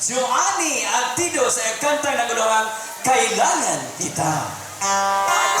Joanny Altido sa iyang kantang nagulungang Kailangan Kita. Kailangan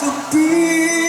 to be